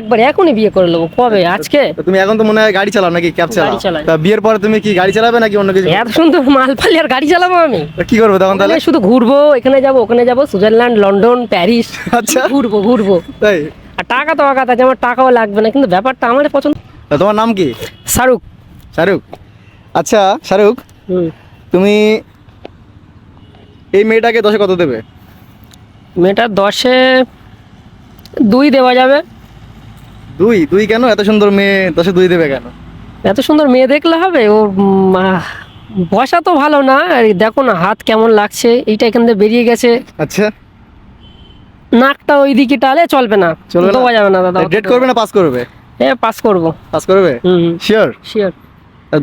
একবার এখনই বিয়ে করে নেব কবে? আজকে? তুমি এখন তো মনে হয় গাড়ি চালাও নাকি ক্যাব চালাও? গাড়ি চালাই। তা বিয়ের পরে তুমি কি গাড়ি চালাবে নাকি অন্য কিছু? এত সুন্দর মাল পালি আর গাড়ি চালাবো আমি। তা কি করবে তখন তাহলে? শুধু ঘুরবো এখানে যাব ওখানে যাব সুইজারল্যান্ড লন্ডন প্যারিস। আচ্ছা। ঘুরবো ঘুরবো। তাই? আর টাকা তো আঘাত আছে আমার টাকাও লাগবে না কিন্তু ব্যাপারটা আমার পছন্দ। তা তোমার নাম কি? শাহরুখ। শাহরুখ। আচ্ছা শাহরুখ হুম। তুমি এই মেয়েটাকে দশে কত দেবে? মেয়েটার দশে দুই দেওয়া যাবে। দুই দুই কেন? এত সুন্দর মেয়ে দশে দুই দেবে কেন? এত সুন্দর মেয়ে দেখলে হবে? ও বসা তো ভালো না। আর দেখো না হাত কেমন লাগছে। এইটা এখান থেকে বেরিয়ে গেছে। আচ্ছা। নাকটা ওই দিকে টালে চলবে না। চলবে না? যাবে না দাদা। ডেট করবে না পাস করবে? এ পাস করব। পাস করবে? হুম শিওর শিওর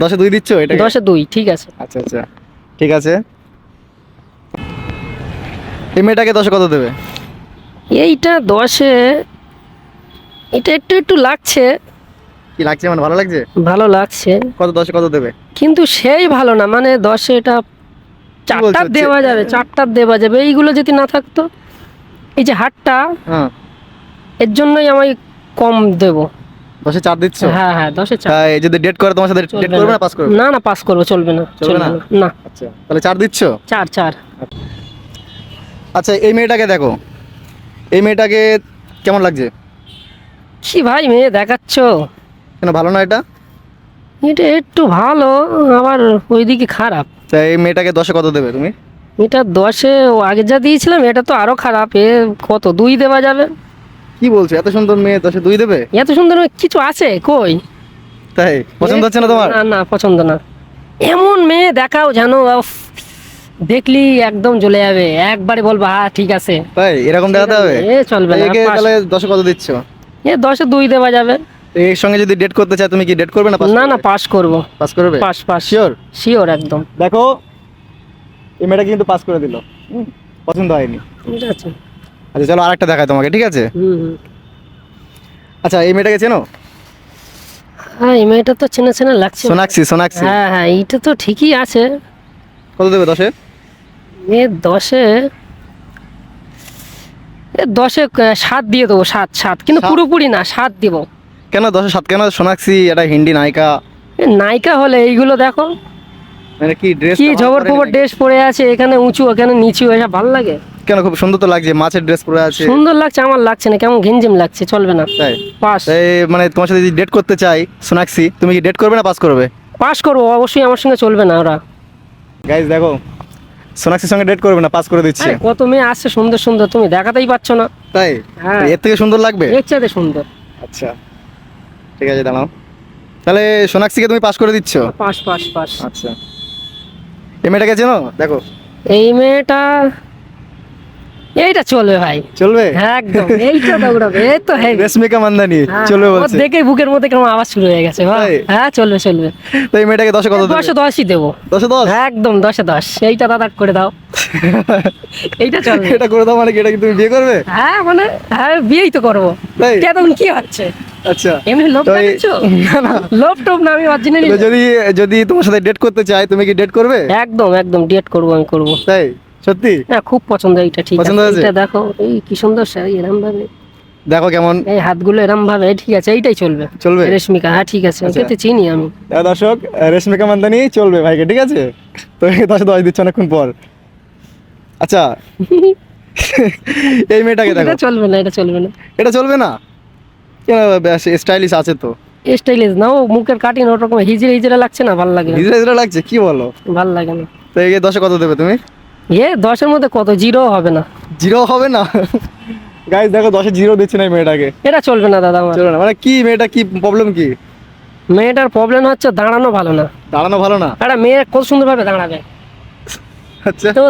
দশে দুই দিচ্ছ এটা দশে দুই ঠিক আছে। আচ্ছা আচ্ছা। ঠিক আছে। এই মেয়েটাকে দশে কত দেবে? এইটা দশে এটা একটু একটু লাগছে। কি লাগছে মানে ভালো লাগছে? ভালো লাগছে। কত দশে কত দেবে? কিন্তু সেই ভালো না মানে দশে এটা চারটার দেওয়া যাবে চারটার দেওয়া যাবে। এইগুলো যদি না থাকতো এই যে হাটটা হ্যাঁ। এর জন্যই আমি কম দেব। দশে চার দিচ্ছ? হ্যাঁ হ্যাঁ দশে চার। তাই যদি ডেট করে তোমার সাথে ডেট করবে না। পাস করবে? না না পাস করব চলবে না চলবে? না না। আচ্ছা তাহলে চার দিচ্ছ? চার চার। আচ্ছা এই মেয়েটাকে দেখো। এই মেয়েটাকে কেমন লাগছে? কি ভাই মেয়ে দেখাচ্ছ? কেন ভালো না এটা? এটা একটু ভালো আবার ওইদিকে খারাপ। তাই এই মেয়েটাকে দশে কত দেবে তুমি? এটা দশে ও আগে যা দিয়েছিলাম এটা তো আরও খারাপ এ কত দুই দেওয়া যাবে? কি বলছো এত সুন্দর মেয়ে দশে দুই দেবে? এত সুন্দর মেয়ে কিছু আছে কই? তাই পছন্দ হচ্ছে না তোমার? না না পছন্দ না। এমন মেয়ে দেখাও জানো দেখলি একদম জ্বলে যাবে একবারে বলবা হ্যাঁ ঠিক আছে। তাই এরকম দেখাতে হবে? এ চলবে না তাহলে দশে কত দিচ্ছ? এ দশে দুই দেওয়া যাবে। এর সঙ্গে যদি ডেট করতে চাই তুমি কি ডেট করবে না না না পাস করব। পাস করবে? পাস পাস শিওর শিওর একদম। দেখো এই মেয়েটা কিন্তু পাস করে দিল। পছন্দ হয়নি। আছে। আচ্ছা চলো আরেকটা দেখায় তোমাকে ঠিক আছে। আচ্ছা এই মেয়েটাকে চেনো? হ্যাঁ এই মেয়েটা তো চেনা চেনা লাগছে। সোনাক্ষী সোনাক্ষী। হ্যাঁ হ্যাঁ এইটা তো ঠিকই আছে। কত দেবে দশে? এ দশে দশে সাত দিয়ে দেবো সাত সাত। কিন্তু পুরোপুরি না সাত দিব। কেন দশে সাত? কেন সোনাক্ষী এটা হিন্দি নায়িকা? নায়িকা হলে এইগুলো দেখো। মানে কি ড্রেস কি জবর পবর ড্রেস পরে আছে এখানে উঁচু এখানে নিচু এসব ভালো লাগে? কেন খুব সুন্দর তো লাগছে মাছের ড্রেস পরে আছে। সুন্দর লাগছে আমার লাগছে না কেমন ঘিনঝিম লাগছে চলবে না। তাই? পাস মানে তোমার সাথে যদি ডেট করতে চাই সোনাক্ষী তুমি কি ডেট করবে না পাস করবে? পাস করব অবশ্যই আমার সঙ্গে চলবে না ওরা। গাইজ দেখো সোনাক্ষীর সঙ্গে ডেট করবে না পাস করে দিচ্ছি। আরে কত মেয়ে আসছে সুন্দর সুন্দর তুমি দেখাতেই পাচ্ছ না। তাই? হ্যাঁ। এর থেকে সুন্দর লাগবে? এর চাইতে সুন্দর। আচ্ছা। ঠিক আছে দাঁড়াও। তাহলে সোনাক্ষীকে তুমি পাস করে দিচ্ছ? Pass pass pass. আচ্ছা। এই মেয়েটাকে চেনো দেখো। এই মেয়েটা এইটা চলবে ভাই। চলবে? হ্যাঁ একদম এইটা দৌড়াবে এই তো হ্যাঁ রেশমিকা মান্দানি চলবে বলছে। দেখে বুকের মধ্যে কেমন আওয়াজ শুরু হয়ে গেছে ভাই হ্যাঁ চলবে চলবে। তো এই মেয়েটাকে দশে কত দশে দশই দেবো। দশে দশ? একদম দশে দশ। এইটা দাদা করে দাও। এইটা চলবে। এটা করে দাও মানে কি এটা কি তুমি বিয়ে করবে? হ্যাঁ মানে হ্যাঁ বিয়েই তো করব। তাই? কে হচ্ছে? আচ্ছা। এমনি লোভ লোভ টোভ না আমি অরিজিনালি যদি যদি তোমার সাথে ডেট করতে চাই তুমি কি ডেট করবে? একদম একদম ডেট করব আমি করব। তাই? সত্যি? হ্যাঁ খুব পছন্দ এইটা ঠিক পছন্দ আছে? এইটা দেখো এই কি সুন্দর শাড়ি এরম ভাবে দেখো কেমন। এই হাতগুলো এরম ভাবে ঠিক আছে এইটাই চলবে। চলবে? রেশমিকা হ্যাঁ ঠিক আছে আচ্ছা। ওকে তো চিনি আমি। দর্শক রেশমিকা মান্দানি চলবে ভাইকে ঠিক আছে? তো এই দশে দশ দিচ্ছে অনেকক্ষণ পর। আচ্ছা। এই মেয়েটাকে দেখো। চলবে না এটা চলবে না। এটা চলবে না? কেন স্টাইলিশ আছে তো। স্টাইলিশ না ও মুখের কাটিং ওরকম হিজড়ে হিজড়ে লাগছে না ভালো লাগে হিজড়া হিজড়া লাগছে কি বলো? ভালো লাগে না। তো এই দশে কত দেবে তুমি? এ দশের মধ্যে কত? জিরো হবে না। জিরো হবে না? গাইজ দেখো দশে জিরো দিচ্ছে না মেয়েটাকে। এটা চলবে না দাদা আমার। চলবে না। মানে কি মেয়েটা কি প্রবলেম কি? মেয়েটার প্রবলেম হচ্ছে দাঁড়ানো ভালো না। দাঁড়ানো ভালো না? একটা মেয়ে কত সুন্দর ভাবে দাঁড়াবে। আচ্ছা। তো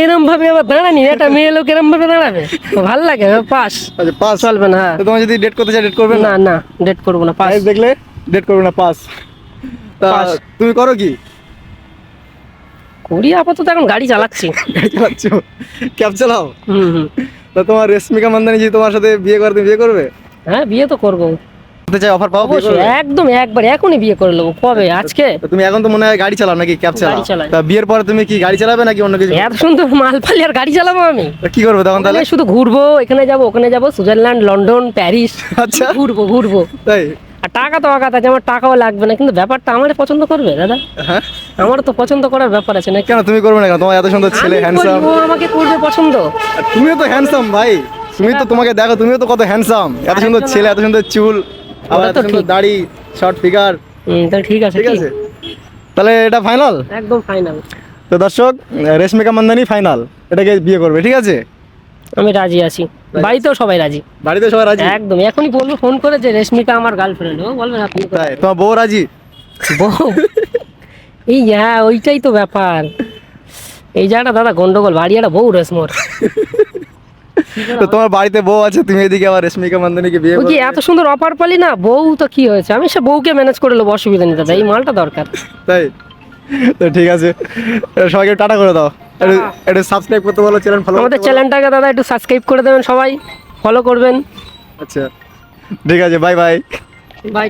এরম ভাবে আবার দাঁড়ানি একটা মেয়ে লোক এরম ভাবে দাঁড়াবে। ভালো লাগে পাস আচ্ছা পাস চলবে না হ্যাঁ। তো তোমার যদি ডেট করতে চাই ডেট করবে না? না না ডেট করব না পাস দেখলে ডেট করবে না পাস তা তুমি করো কি? করি আপাতত এখন গাড়ি চালাচ্ছি। চালাচ্ছ? ক্যাব চালাও? হুম তা তোমার রেশমিকা মান্দানি যদি তোমার সাথে বিয়ে করে তুমি বিয়ে করবে? হ্যাঁ বিয়ে তো করব। চাই অফার অবশ্যই একদম একবার এখনই বিয়ে করে নেব। কবে? আজকে? তুমি এখন তো মনে হয় গাড়ি চালাও নাকি ক্যাব চালাও? গাড়ি তা বিয়ের পরে তুমি কি গাড়ি চালাবে নাকি অন্য কিছু? এত সুন্দর মাল পালি আর গাড়ি চালাবো আমি? তা কি করবে তখন তাহলে? তাহলে শুধু ঘুরবো এখানে যাব ওখানে যাব সুইজারল্যান্ড লন্ডন প্যারিস। আচ্ছা। ঘুরবো ঘুরবো। তাই? আর টাকা তো আঘাত আছে আমার টাকাও লাগবে না কিন্তু ব্যাপারটা আমার পছন্দ করবে দাদা। হ্যাঁ? আমার তো পছন্দ করার ব্যাপার আছে না কেন তুমি করবে না কেন? তোমার এত সুন্দর ছেলে হ্যান্ডসাম ও আমাকে করবে পছন্দ। তুমিও তো হ্যান্ডসাম ভাই। তুমি তো তোমাকে দেখো তুমিও তো কত হ্যান্ডসাম এত সুন্দর ছেলে এত সুন্দর চুল আবার এত সুন্দর দাড়ি শর্ট ফিগার হুম, তাহলে ঠিক আছে ঠিক আছে। তাহলে এটা ফাইনাল একদম ফাইনাল তো দর্শক রেশমিকা মান্দানি ফাইনাল এটাকে বিয়ে করবে ঠিক আছে? আমি রাজি আছি। বাড়িতেও সবাই রাজি। বাড়িতে সবাই রাজি? একদম এখনই বলব ফোন করে যে রেশমিকা আমার গার্লফ্রেন্ড ও বলবে হ্যাঁ করে তাই? তোমার বউ রাজি? বউ? এই হ্যাঁ ওইটাই তো ব্যাপার। এই জায়গাটা দাদা গন্ডগোল বাড়ি একটা বউ রেশমোর তো তোমার বাড়িতে বউ আছে তুমি এদিকে আবার রেশমিকা মান্দানিকে বিয়ে ওই কি এত সুন্দর অফার পালি না? বউ তো কি হয়েছে? আমি সে বউকে ম্যানেজ করে নেব অসুবিধা নেই দাদা এই মালটা দরকার। তাই? তো ঠিক আছে। সবাইকে টাটা করে দাও। একটু সাবস্ক্রাইব করতে বলো চ্যানেল ফলো আমাদের চ্যানেলটাকে দাদা একটু সাবস্ক্রাইব করে দেবেন সবাই। ফলো করবেন। আচ্ছা। ঠিক আছে বাই বাই বাই